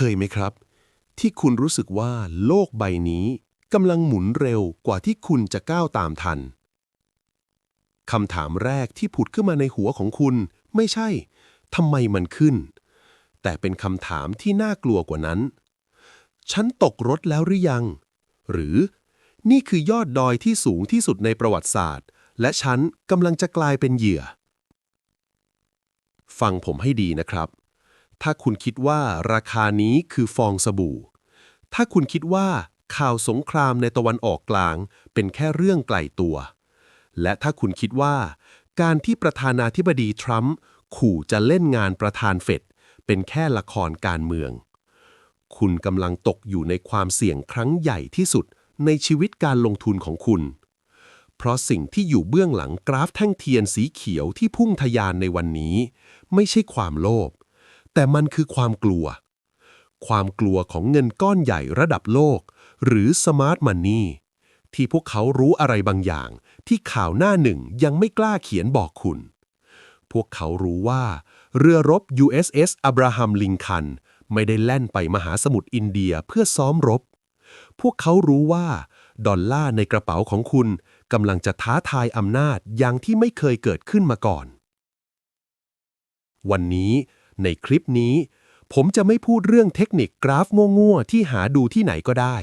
เคยไหมครับ ที่คุณรู้สึกว่าโลกใบนี้กำลังหมุนเร็วกว่าที่คุณจะก้าวตามทันคำถามแรกที่ผุดขึ้นมาในหัวของคุณ ไม่ใช่ทำไมมันขึ้น แต่เป็นคำถามที่น่ากลัวกว่านั้น ฉันตกรถแล้วหรือยัง หรือ นี่คือยอดดอยที่สูงที่สุดในประวัติศาสตร์ และฉันกำลังจะกลายเป็นเหยื่อ ฟังผมให้ดีนะครับ ถ้าคุณคิดว่าราคานี้คือฟองสบู่ ถ้าคุณคิดว่าข่าวสงครามในตะวันออกกลาง เป็นแค่เรื่องไกลตัว และถ้าคุณคิดว่า การที่ประธานาธิบดีทรัมป์ขู่จะเล่นงานประธานเฟดเป็นแค่ละครการเมือง คุณกำลังตกอยู่ในความเสี่ยงครั้งใหญ่ที่สุดในชีวิตการลงทุนของคุณ เพราะสิ่งที่อยู่เบื้องหลังกราฟแท่งเทียนสีเขียวที่พุ่งทะยานในวันนี้ ไม่ใช่ความโลภ แต่มันคือความกลัว ความกลัวของเงินก้อนใหญ่ระดับโลก หรือสมาร์ทมันนี่ที่พวกเขารู้อะไรบางอย่าง ที่ข่าวหน้าหนึ่งยังไม่กล้าเขียนบอกคุณ พวกเขารู้ว่า เรือรบ USS อับราฮัมลิงคัน ไม่ได้แล่นไปมหาสมุทรอินเดียเพื่อซ้อมรบ พวกเขารู้ว่า ดอลลาร์ในกระเป๋าของคุณกำลังจะท้าทายอำนาจอย่างที่ไม่เคยเกิดขึ้นมาก่อน วันนี้ ในคลิปนี้ ผมจะไม่พูดเรื่องเทคนิคกราฟง่ๆที่หาดูที่ไหนก็ได้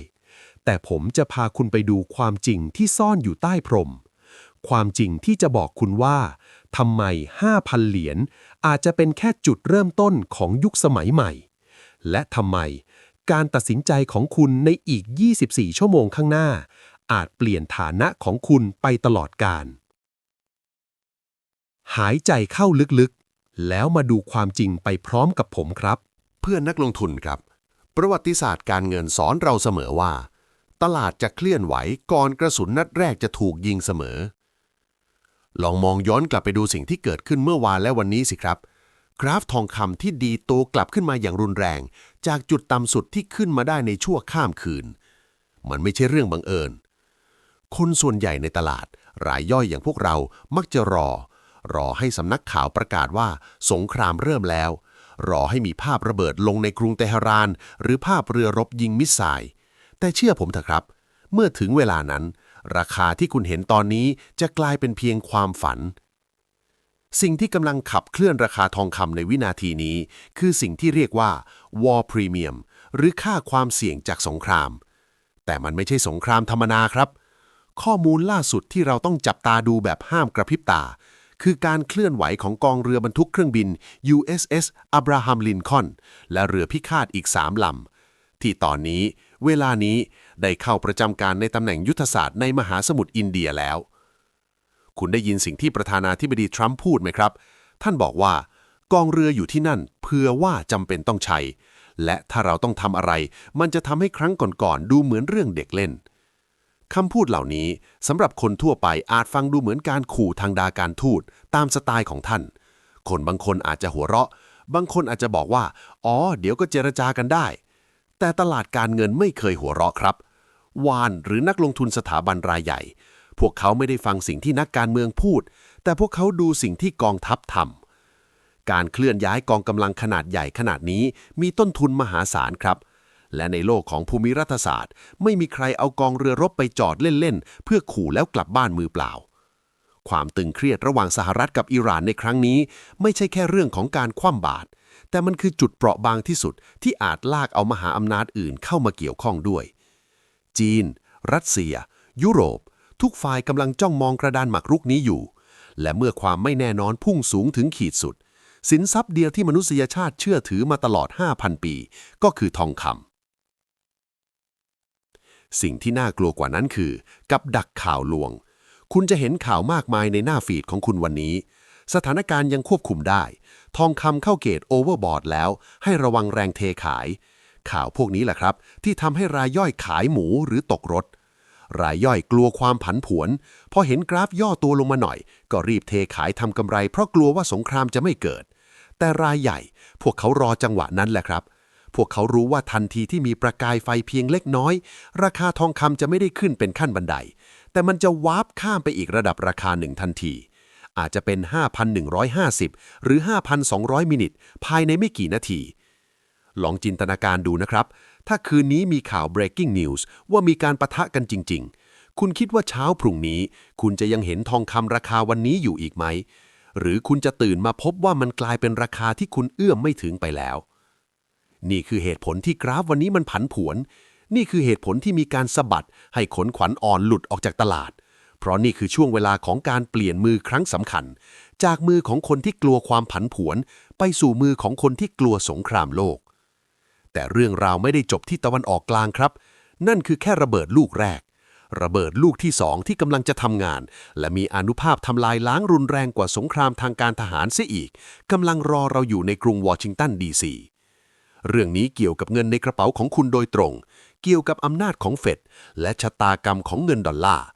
แต่ผมจะพาคุณไปดูความจริงที่ซ่อนอยู่ใต้พรม ความจริงที่จะบอกคุณว่าทำไม 5,000 เหรียญอาจจะเป็นแค่จุดเริ่มต้นของยุคสมัยใหม่ และทำไม การตัดสินใจของคุณในอีก 24 ชั่วโมงข้างหน้า อาจเปลี่ยนฐานะของคุณไปตลอดกาลหายใจเข้าลึกๆ แล้วมาดูความจริงไปพร้อมกับผมครับ เพื่อนนักลงทุนครับ ประวัติศาสตร์การเงินสอนเราเสมอว่า ตลาดจะเคลื่อนไหวก่อนกระสุนนัดแรกจะถูกยิงเสมอ ลองมองย้อนกลับไปดูสิ่งที่เกิดขึ้นเมื่อวานและวันนี้สิครับ กราฟทองคำที่ดีโตกลับขึ้นมาอย่างรุนแรง จากจุดต่ำสุดที่ขึ้นมาได้ในชั่วข้ามคืน มันไม่ใช่เรื่องบังเอิญ คนส่วนใหญ่ในตลาดรายย่อยอย่างพวกเรามักจะรอ รอให้สำนักข่าวประกาศว่าสงครามเริ่มแล้ว รอให้มีภาพระเบิดลงในกรุงเตหะราน หรือภาพเรือรบยิงมิสไซล์ แต่เชื่อผมเถอะครับ เมื่อถึงเวลานั้น ราคาที่คุณเห็นตอนนี้จะกลายเป็นเพียงความฝัน สิ่งที่กำลังขับเคลื่อนราคาทองคำในวินาทีนี้ คือสิ่งที่เรียกว่า war premium หรือค่าความเสี่ยงจากสงคราม แต่มันไม่ใช่สงครามธรรมนาครับข้อมูลล่าสุดที่เราต้องจับตาดูแบบห้ามกระพริบตา คือการเคลื่อนไหวของกองเรือบรรทุกเครื่องบิน USS Abraham Lincoln และเรือพิฆาตอีก3ลำ ที่ตอนนี้ เวลานี้ได้เข้าประจำการในตำแหน่งยุทธศาสตร์ในมหาสมุทรอินเดียแล้ว คุณได้ยินสิ่งที่ประธานาธิบดีทรัมป์พูดไหมครับ ท่านบอกว่ากองเรืออยู่ที่นั่นเพื่อว่าจำเป็นต้องใช้ และถ้าเราต้องทำอะไร มันจะทำให้ครั้งก่อนๆดูเหมือนเรื่องเด็กเล่น คำพูดเหล่านี้สำหรับคนทั่วไปอาจฟังดูเหมือนการขู่ทางดาการทูตตามสไตล์ของท่าน คนบางคนอาจจะหัวเราะ บางคนอาจจะบอกว่า อ๋อ เดี๋ยวก็เจรจากันได้ แต่ตลาดการเงินไม่เคยหัวเราะครับ วานหรือนักลงทุนสถาบันรายใหญ่ พวกเขาไม่ได้ฟังสิ่งที่นักการเมืองพูด แต่พวกเขาดูสิ่งที่กองทัพทำการเคลื่อนย้ายกองกำลังขนาดใหญ่ขนาดนี้มีต้นทุนมหาศาลครับ และในโลกของภูมิรัฐศาสตร์ ไม่มีใครเอากองเรือรบไปจอดเล่น ๆ เพื่อขู่แล้วกลับบ้านมือเปล่า ความตึงเครียดระหว่างสหรัฐกับอิหร่านในครั้งนี้ ไม่ใช่แค่เรื่องของการคว่ำบาตรแต่มันคือจุดเปราะบางที่สุดที่อาจลากเอามหาอำนาจอื่นเข้ามาเกี่ยวข้องด้วย จีน รัสเซีย ยุโรป ทุกฝ่ายกำลังจ้องมองกระดานหมากรุกนี้อยู่ และเมื่อความไม่แน่นอนพุ่งสูงถึงขีดสุด สินทรัพย์เดียวที่มนุษยชาติเชื่อถือมาตลอด 5,000 ปี ก็คือทองคำ สิ่งที่น่ากลัวกว่านั้นคือ กับดักข่าวลวง คุณจะเห็นข่าวมากมายในหน้าฟีดของคุณวันนี้ สถานการณ์ยังควบคุมได้ ทองคำเข้าเกตโอเวอร์บอร์ดแล้ว ให้ระวังแรงเทขาย ข่าวพวกนี้แหละครับ ที่ทำให้รายย่อยขายหมูหรือตกรถ รายย่อยกลัวความผันผวน พอเห็นกราฟย่อตัวลงมาหน่อย ก็รีบเทขายทำกำไร เพราะกลัวว่าสงครามจะไม่เกิด แต่รายใหญ่ พวกเขารอจังหวะนั้นแหละครับ พวกเขารู้ว่าทันทีที่มีประกายไฟเพียงเล็กน้อย ราคาทองคำจะไม่ได้ขึ้นเป็นขั้นบันได แต่มันจะวาร์ปข้ามไปอีกระดับราคาหนึ่งทันที อาจจะเป็น 5,150 หรือ 5,200 มินิทภายในไม่กี่นาที ลองจินตนาการดูนะครับ ถ้าคืนนี้มีข่าว breaking news ว่ามีการประทะกันจริง ๆ คุณคิดว่าเช้าพรุ่งนี้ คุณจะยังเห็นทองคำราคาวันนี้อยู่อีกไหม หรือคุณจะตื่นมาพบว่ามันกลายเป็นราคาที่คุณเอื้อมไม่ถึงไปแล้ว นี่คือเหตุผลที่กราฟวันนี้มันผันผวน นี่คือเหตุผลที่มีการสะบัดให้ขนขวัญอ่อนหลุดออกจากตลาด เพราะนี่คือช่วงเวลาของการเปลี่ยนมือครั้งสำคัญ จากมือของคนที่กลัวความผันผวน ไปสู่มือของคนที่กลัวสงครามโลก แต่เรื่องราวไม่ได้จบที่ตะวันออกกลางครับ นั่นคือแค่ระเบิดลูกแรก ระเบิดลูกที่สองที่กำลังจะทำงาน และมีอนุภาพทำลายล้างรุนแรงกว่าสงครามทางการทหารเสียอีกกำลังรอเราอยู่ในกรุงวอชิงตันดีซี เรื่องนี้เกี่ยวกับเงินในกระเป๋าของคุณโดยตรง เกี่ยวกับอำนาจของเฟดและชะตากรรมของเงินดอลลาร์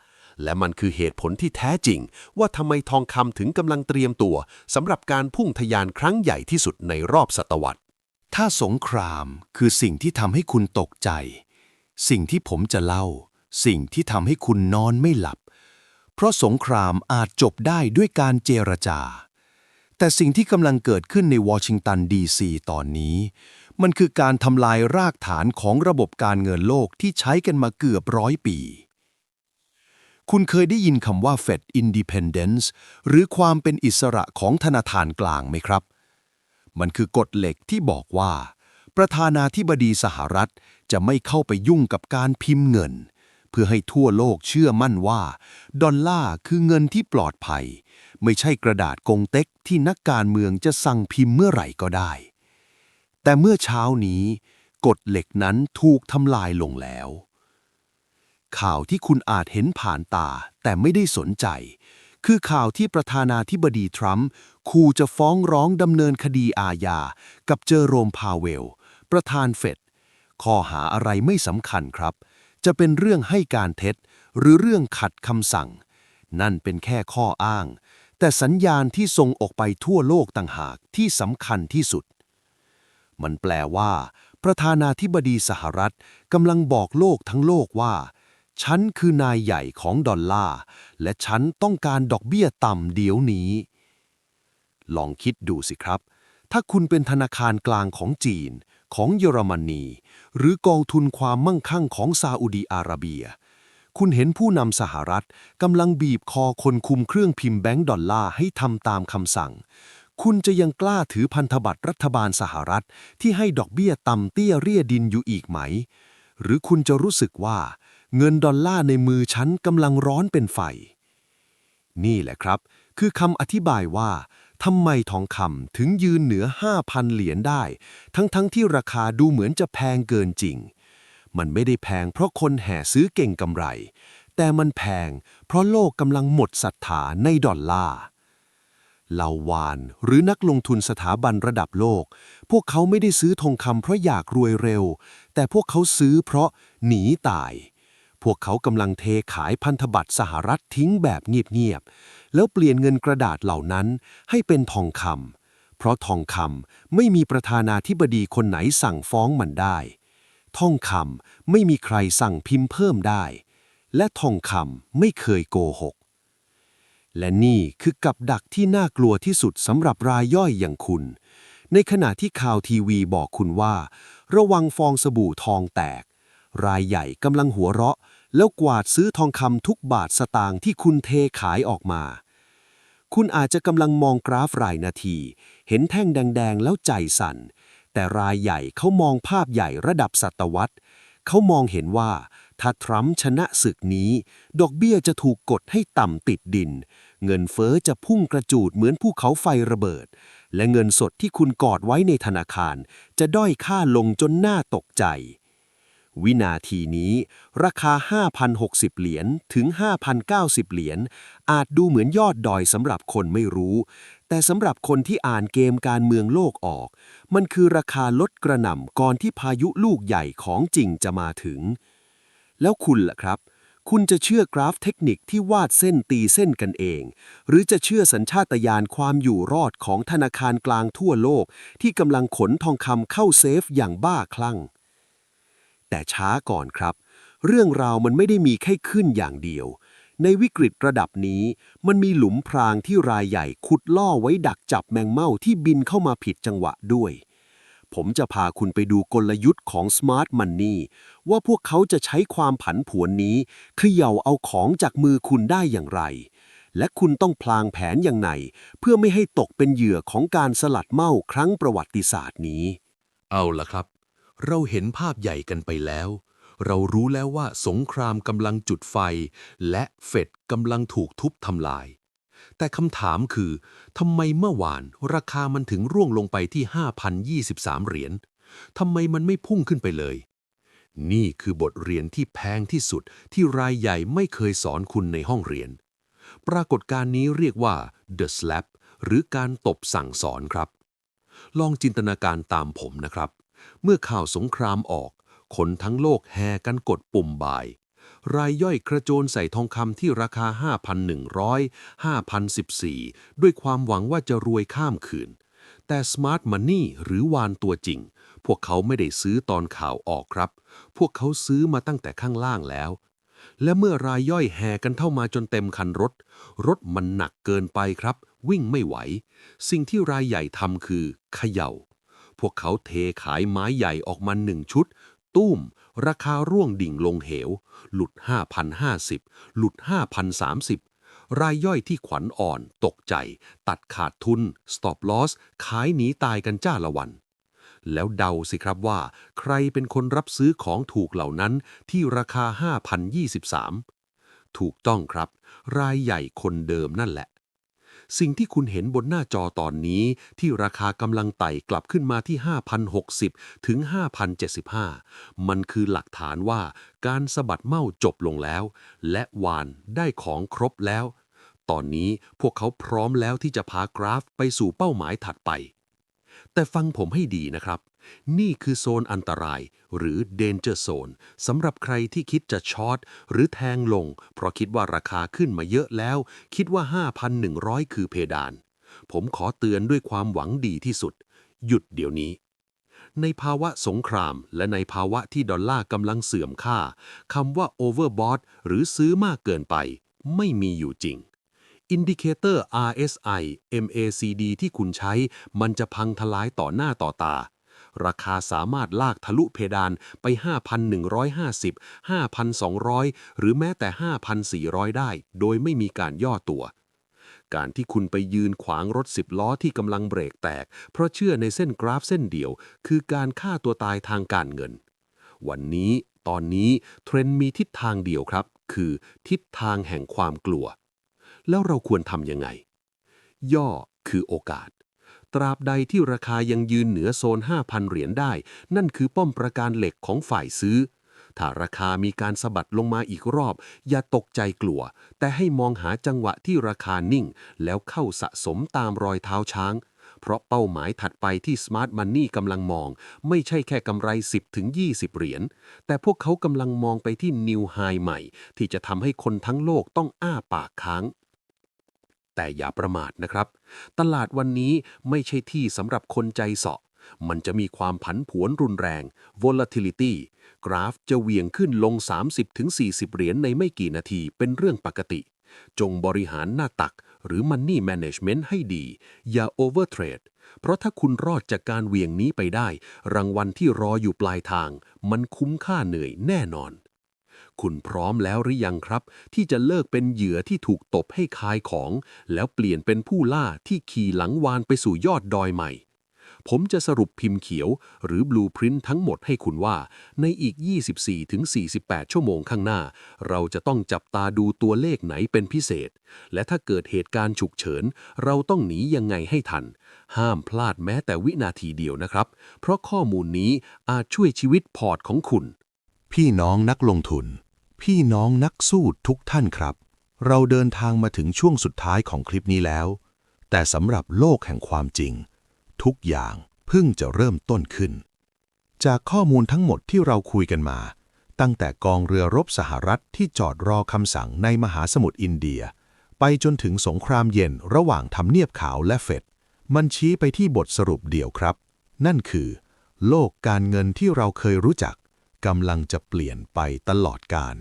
และมันคือเหตุผลที่แท้จริง ว่าทำไมทองคำถึงกำลังเตรียมตัวสำหรับการพุ่งทะยานครั้งใหญ่ที่สุดในรอบศตวรรษ ถ้าสงครามคือสิ่งที่ทำให้คุณตกใจ สิ่งที่ผมจะเล่า สิ่งที่ทำให้คุณนอนไม่หลับ เพราะสงครามอาจจบได้ด้วยการเจรจา แต่สิ่งที่กำลังเกิดขึ้นในวอชิงตันดีซีตอนนี้ มันคือการทำลายรากฐานของระบบการเงินโลกที่ใช้กันมาเกือบร้อยปี คุณเคยได้ยินคำว่า Fed Independence หรือความเป็นอิสระของธนาคารกลางไหมครับ มันคือกฎเหล็กที่บอกว่า ประธานาธิบดีสหรัฐจะไม่เข้าไปยุ่งกับการพิมพ์เงิน เพื่อให้ทั่วโลกเชื่อมั่นว่า ดอลลาร์คือเงินที่ปลอดภัย ไม่ใช่กระดาษกงเต็กที่นักการเมืองจะสั่งพิมพ์เมื่อไหร่ก็ได้ แต่เมื่อเช้านี้กฎเหล็กนั้นถูกทำลายลงแล้ว ข่าวที่คุณอาจเห็นผ่านตาแต่ไม่ได้สนใจ คือข่าวที่ประธานาธิบดีทรัมป์ขู่จะฟ้องร้องดำเนินคดีอาญากับเจอโรมพาเวล ประธานเฟดข้อหาอะไรไม่สำคัญครับ จะเป็นเรื่องให้การเท็จ หรือเรื่องขัดคำสั่ง นั่นเป็นแค่ข้ออ้าง แต่สัญญาณที่ส่งออกไปทั่วโลกต่างหากที่สำคัญที่สุด มันแปลว่า ประธานาธิบดีสหรัฐกำลังบอกโลกทั้งโลกว่า ฉันคือนายใหญ่ของดอลลาร์ และฉันต้องการดอกเบี้ยต่ำเดี๋ยวนี้ ลองคิดดูสิครับ ถ้าคุณเป็นธนาคารกลางของจีน ของเยอรมนี หรือกองทุนความมั่งคั่งของซาอุดีอาระเบียคุณเห็นผู้นำสหรัฐกำลังบีบคอคนคุมเครื่องพิมพ์แบงก์ดอลลาร์ให้ทำตามคำสั่ง คุณจะยังกล้าถือพันธบัตรรัฐบาลสหรัฐ ที่ให้ดอกเบี้ยต่ำเตี้ยเรียดินอยู่อีกไหม หรือคุณจะรู้สึกว่า เงินดอลลาร์ในมือฉันกำลังร้อนเป็นไฟ นี่แหละครับ คือคำอธิบายว่าทำไมทองคำถึงยืนเหนือ 5,000 เหรียญได้ ทั้งๆทที่ราคาดูเหมือนจะแพงเกินจริง มันไม่ได้แพงเพราะคนแห่ซื้อเก่งกำไร แต่มันแพงเพราะโลกกำลังหมดศรัทธาในดอลลาร์ เหล่าวาน หรือนักลงทุนสถาบันระดับโลก พวกเขาไม่ได้ซื้อทองคำเพราะอยากรวยเร็ว แต่พวกเขาซื้อเพราะหนีตาย พวกเขากำลังเทขายพันธบัตรสหรัฐทิ้งแบบเงียบๆ แล้วเปลี่ยนเงินกระดาษเหล่านั้นให้เป็นทองคำเพราะทองคำไม่มีประธานาธิบดีคนไหนสั่งฟ้องมันได้ ทองคำไม่มีใครสั่งพิมพ์เพิ่มได้ และทองคำไม่เคยโกหก และนี่คือกับดักที่น่ากลัวที่สุดสำหรับรายย่อยอย่างคุณ ในขณะที่ข่าวทีวีบอกคุณว่า ระวังฟองสบู่ทองแตก รายใหญ่กำลังหัวเราะ แล้วกวาดซื้อทองคำทุกบาทสตางค์ที่คุณเทขายออกมา คุณอาจจะกำลังมองกราฟรายนาที เห็นแท่งแดงๆ แล้วใจสั่น แต่รายใหญ่เขามองภาพใหญ่ระดับศตวรรษ เขามองเห็นว่า ถ้าทรัมป์ชนะศึกนี้ ดอกเบี้ยจะถูกกดให้ต่ำติดดิน เงินเฟอ้อจะพุ่งกระจูดเหมือนภูเขาไฟระเบิด และเงินสดที่คุณกอดไว้ในธนาคาร จะด้อยค่าลงจนน่าตกใจ วินาทีนี้ ราคา 5,060 เหรียญถึง 5,090 เหรียญอาจดูเหมือนยอดดอยสำหรับคนไม่รู้ แต่สำหรับคนที่อ่านเกมการเมืองโลกออก มันคือราคาลดกระหน่ำก่อนที่พายุลูกใหญ่ของจริงจะมาถึง แล้วคุณล่ะครับ คุณจะเชื่อกราฟเทคนิคที่วาดเส้นตีเส้นกันเอง หรือจะเชื่อสัญชาตญาณความอยู่รอดของธนาคารกลางทั่วโลก ที่กำลังขนทองคำเข้าเซฟอย่างบ้าคลั่ง แต่ช้าก่อนครับ เรื่องราวมันไม่ได้มีแค่ขึ้นอย่างเดียวในวิกฤตระดับนี้มันมีหลุมพรางที่รายใหญ่ขุดล่อไว้ดักจับแมงเม่าที่บินเข้ามาผิดจังหวะด้วย ผมจะพาคุณไปดูกลยุทธ์ของ Smart Money ว่าพวกเขาจะใช้ความผันผวนนี้เขย่าเอาของจากมือคุณได้อย่างไร และคุณต้องพลางแผนอย่างไรเพื่อไม่ให้ตกเป็นเหยื่อของการสลัดเมาครั้งประวัติศาสตร์นี้ เอาละครับ เราเห็นภาพใหญ่กันไปแล้ว เรารู้แล้วว่าสงครามกำลังจุดไฟ และเฟดกำลังถูกทุบทำลาย แต่คำถามคือทำไมเมื่อวานราคามันถึงร่วงลงไปที่ 5,023 เหรียญทำไมมันไม่พุ่งขึ้นไปเลย นี่คือบทเรียนที่แพงที่สุดที่รายใหญ่ไม่เคยสอนคุณในห้องเรียน ปรากฏการณ์นี้เรียกว่า the slap หรือการตบสั่งสอนครับ ลองจินตนาการตามผมนะครับ เมื่อข่าวสงครามออก คนทั้งโลกแห่กันกดปุ่มบาย รายย่อยกระโจนใส่ทองคำที่ราคา 5,100 5,014 ด้วยความหวังว่าจะรวยข้ามคืน แต่ Smart Money หรือวานตัวจริง พวกเขาไม่ได้ซื้อตอนข่าวออกครับ พวกเขาซื้อมาตั้งแต่ข้างล่างแล้ว และเมื่อรายย่อยแห่กันเข้ามาจนเต็มคันรถ รถมันหนักเกินไปครับ วิ่งไม่ไหว สิ่งที่รายใหญ่ทำคือเขย่าพวกเขาเทขายไม้ใหญ่ออกมาหนึ่งชุด ตุ้ม ราคาร่วงดิ่งลงเหว หลุด 5,050 หลุด 5,030 รายย่อยที่ขวัญอ่อนตกใจ ตัดขาดทุน stop loss ขายหนีตายกันจ้าละวัน แล้วเดาสิครับว่า ใครเป็นคนรับซื้อของถูกเหล่านั้นที่ราคา 5,023 ถูกต้องครับ รายใหญ่คนเดิมนั่นแหละ สิ่งที่คุณเห็นบนหน้าจอตอนนี้ ที่ราคากำลังไต่กลับขึ้นมาที่ 5,060 ถึง 5,075 มันคือหลักฐานว่าการสะบัดเมาจบลงแล้ว และวานได้ของครบแล้ว ตอนนี้พวกเขาพร้อมแล้วที่จะพากราฟไปสู่เป้าหมายถัดไป แต่ฟังผมให้ดีนะครับ นี่คือโซนอันตรายหรือ Danger Zone สำหรับใครที่คิดจะช็อตหรือแทงลง เพราะคิดว่าราคาขึ้นมาเยอะแล้ว คิดว่า 5,100 คือเพดาน ผมขอเตือนด้วยความหวังดีที่สุด หยุดเดี๋ยวนี้ ในภาวะสงครามและในภาวะที่ดอลลาร์กำลังเสื่อมค่าคำว่า overbought หรือซื้อมากเกินไป ไม่มีอยู่จริงอินดิเคเตอร์ RSI MACD ที่คุณใช้ มันจะพังทลายต่อหน้าต่อตา ราคาสามารถลากทะลุเพดานไป 5,150 5,200 หรือแม้แต่ 5,400 ได้ โดยไม่มีการย่อตัว การที่คุณไปยืนขวางรถสิบล้อที่กำลังเบรกแตก เพราะเชื่อในเส้นกราฟเส้นเดียว คือการฆ่าตัวตายทางการเงิน วันนี้ตอนนี้เทรนด์มีทิศทางเดียวครับ คือทิศทางแห่งความกลัว แล้วเราควรทำยังไง ย่อคือโอกาส ตราบใดที่ราคายังยืนเหนือโซน 5,000 เหรียญได้ นั่นคือป้อมประการเหล็กของฝ่ายซื้อ ถ้าราคามีการสะบัดลงมาอีกรอบ อย่าตกใจกลัว แต่ให้มองหาจังหวะที่ราคานิ่ง แล้วเข้าสะสมตามรอยเท้าช้าง เพราะเป้าหมายถัดไปที่ Smart Money กำลังมอง ไม่ใช่แค่กำไร 10-20 เหรียญ แต่พวกเขากำลังมองไปที่ New High ใหม่ ที่จะทำให้คนทั้งโลกต้องอ้าปากค้าง แต่อย่าประมาทนะครับ ตลาดวันนี้ไม่ใช่ที่สำหรับคนใจเสาะ มันจะมีความผันผวนรุนแรง volatility กราฟจะเวียงขึ้นลง 30-40 เหรียญในไม่กี่นาทีเป็นเรื่องปกติ จงบริหารหน้าตักหรือ money management ให้ดี อย่า overtrade เพราะถ้าคุณรอดจากการเวียงนี้ไปได้ รางวัลที่รออยู่ปลายทาง มันคุ้มค่าเหนื่อยแน่นอน คุณพร้อมแล้วหรือยังครับ ที่จะเลิกเป็นเหยื่อที่ถูกตบให้คายของ แล้วเปลี่ยนเป็นผู้ล่าที่ขี่หลังวานไปสู่ยอดดอยใหม่ ผมจะสรุปพิมพ์เขียวหรือบลูพรินท์ทั้งหมดให้คุณว่า ในอีก 24-48 ชั่วโมงข้างหน้า เราจะต้องจับตาดูตัวเลขไหนเป็นพิเศษ และถ้าเกิดเหตุการณ์ฉุกเฉิน เราต้องหนียังไงให้ทัน ห้ามพลาดแม้แต่วินาทีเดียวนะครับ เพราะข้อมูลนี้อาจช่วยชีวิตพอร์ตของคุณพี่น้องนักลงทุน พี่น้องนักสู้ทุกท่านครับ เราเดินทางมาถึงช่วงสุดท้ายของคลิปนี้แล้ว แต่สำหรับโลกแห่งความจริง ทุกอย่างเพิ่งจะเริ่มต้นขึ้น จากข้อมูลทั้งหมดที่เราคุยกันมา ตั้งแต่กองเรือรบสหรัฐที่จอดรอคำสั่งในมหาสมุทรอินเดีย ไปจนถึงสงครามเย็นระหว่างทำเนียบขาวและเฟดมันชี้ไปที่บทสรุปเดียวครับ นั่นคือ โลกการเงินที่เราเคยรู้จัก กำลังจะเปลี่ยนไปตลอดกาล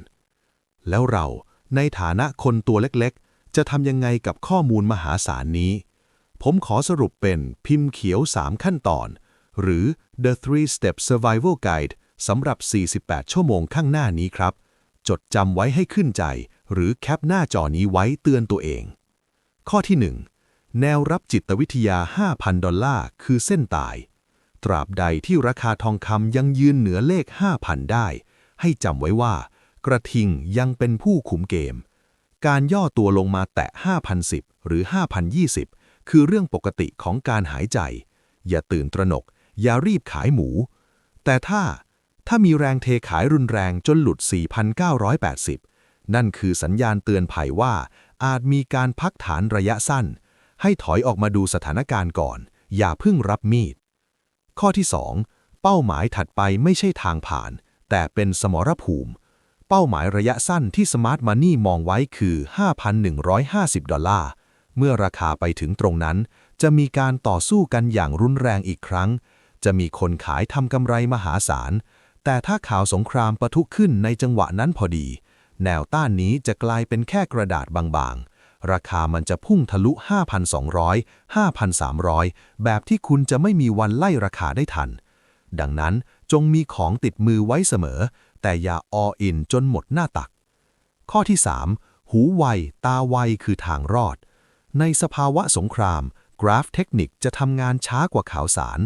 แล้วเราในฐานะคนตัวเล็กๆ จะทำยังไงกับข้อมูลมหาศาลนี้ ผมขอสรุปเป็นพิมพ์เขียว 3 ขั้นตอน หรือ The Three Step Survival Guide สำหรับ 48 ชั่วโมงข้างหน้านี้ครับ จดจำไว้ให้ขึ้นใจ หรือแคปหน้าจอนี้ไว้เตือนตัวเอง ข้อที่ 1 แนวรับจิตวิทยา 5,000 ดอลลาร์คือเส้นตาย ตราบใดที่ราคาทองคำยังยืนเหนือเลข 5,000 ได้ ให้จำไว้ว่า กระทิงยังเป็นผู้ขุมเกม การย่อตัวลงมาแตะ 5,010 หรือ 5,020 คือเรื่องปกติของการหายใจ อย่าตื่นตระหนก อย่ารีบขายหมู แต่ถ้าถ้ามีแรงเทขายรุนแรงจนหลุด 4,980 นั่นคือสัญญาณเตือนภัยว่า อาจมีการพักฐานระยะสั้น ให้ถอยออกมาดูสถานการณ์ก่อน อย่าเพิ่งรับมีด ข้อที่ 2 เป้าหมายถัดไปไม่ใช่ทางผ่าน แต่เป็นสมรภูมิ เป้าหมายระยะสั้นที่ Smart Money มองไว้คือ 5,150 ดอลลาร์ เมื่อราคาไปถึงตรงนั้น จะมีการต่อสู้กันอย่างรุนแรงอีกครั้ง จะมีคนขายทำกำไรมหาศาล แต่ถ้าข่าวสงครามปะทุขึ้นในจังหวะนั้นพอดี แนวต้านนี้จะกลายเป็นแค่กระดาษบางๆ ราคามันจะพุ่งทะลุ 5,200 5,300 แบบที่คุณจะไม่มีวันไล่ราคาได้ทัน ดังนั้นจงมีของติดมือไว้เสมอ แต่อย่าออินจนหมดหน้าตัก ข้อที่ 3 หูไว ตาไวคือทางรอด ในสภาวะสงคราม กราฟเทคนิคจะทำงานช้ากว่าข่าวสาร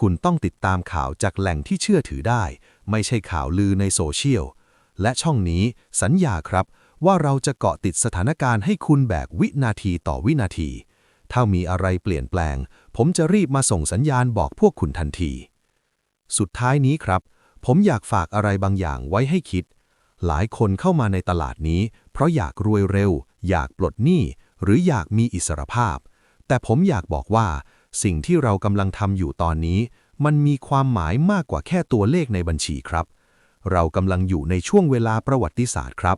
คุณต้องติดตามข่าวจากแหล่งที่เชื่อถือได้ ไม่ใช่ข่าวลือในโซเชียลและช่องนี้สัญญาครับ ว่าเราจะเกาะติดสถานการณ์ให้คุณแบบวินาทีต่อวินาที ถ้ามีอะไรเปลี่ยนแปลง ผมจะรีบมาส่งสัญญาณบอกพวกคุณทันที สุดท้ายนี้ครับ ผมอยากฝากอะไรบางอย่างไว้ให้คิด หลายคนเข้ามาในตลาดนี้ เพราะอยากรวยเร็ว อยากปลดหนี้ หรืออยากมีอิสรภาพ แต่ผมอยากบอกว่า สิ่งที่เรากำลังทำอยู่ตอนนี้ มันมีความหมายมากกว่าแค่ตัวเลขในบัญชีครับ เรากำลังอยู่ในช่วงเวลาประวัติศาสตร์ครับ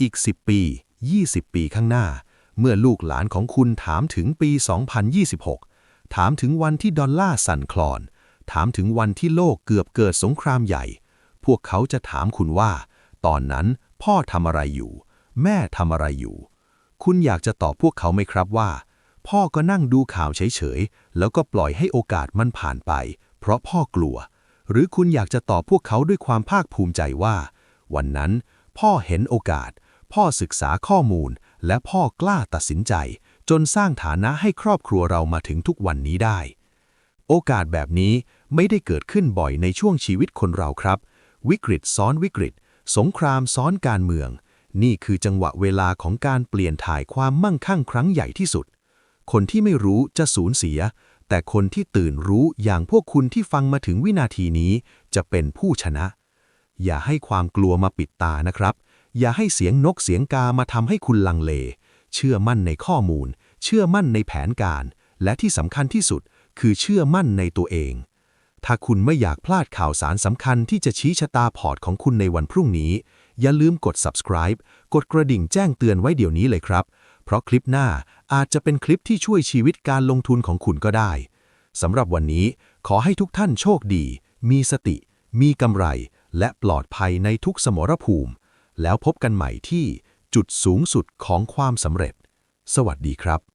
อีก 10 ปี 20 ปีข้างหน้า เมื่อลูกหลานของคุณถามถึงปี 2026 ถามถึงวันที่ดอลลาร์สั่นคลอน ถามถึงวันที่โลกเกือบเกิดสงครามใหญ่ พวกเขาจะถามคุณว่า ตอนนั้นพ่อทำอะไรอยู่ แม่ทำอะไรอยู่ คุณอยากจะตอบพวกเขาไหมครับว่า พ่อก็นั่งดูข่าวเฉยๆ แล้วก็ปล่อยให้โอกาสมันผ่านไป เพราะพ่อกลัว หรือคุณอยากจะตอบพวกเขาด้วยความภาคภูมิใจว่า วันนั้นพ่อเห็นโอกาส พ่อศึกษาข้อมูล และพ่อกล้าตัดสินใจ จนสร้างฐานะให้ครอบครัวเรามาถึงทุกวันนี้ได้ โอกาสแบบนี้ไม่ได้เกิดขึ้นบ่อยในช่วงชีวิตคนเราครับ วิกฤตซ้อนวิกฤต สงครามซ้อนการเมือง นี่คือจังหวะเวลาของการเปลี่ยนถ่ายความมั่งคั่งครั้งใหญ่ที่สุด คนที่ไม่รู้จะสูญเสีย แต่คนที่ตื่นรู้อย่างพวกคุณที่ฟังมาถึงวินาทีนี้ จะเป็นผู้ชนะ อย่าให้ความกลัวมาปิดตานะครับ อย่าให้เสียงนกเสียงกามาทำให้คุณลังเล เชื่อมั่นในข้อมูล เชื่อมั่นในแผนการ และที่สำคัญที่สุดคือเชื่อมั่นในตัวเอง ถ้าคุณไม่อยากพลาดข่าวสารสำคัญที่จะชี้ชะตาพอร์ตของคุณในวันพรุ่งนี้ อย่าลืมกด subscribe กดกระดิ่งแจ้งเตือนไว้เดี๋ยวนี้เลยครับ เพราะคลิปหน้าอาจจะเป็นคลิปที่ช่วยชีวิตการลงทุนของคุณก็ได้สำหรับวันนี้ขอให้ทุกท่านโชคดี มีสติ มีกำไร และปลอดภัยในทุกสมรภูมิ แล้วพบกันใหม่ที่จุดสูงสุดของความสำเร็จ สวัสดีครับ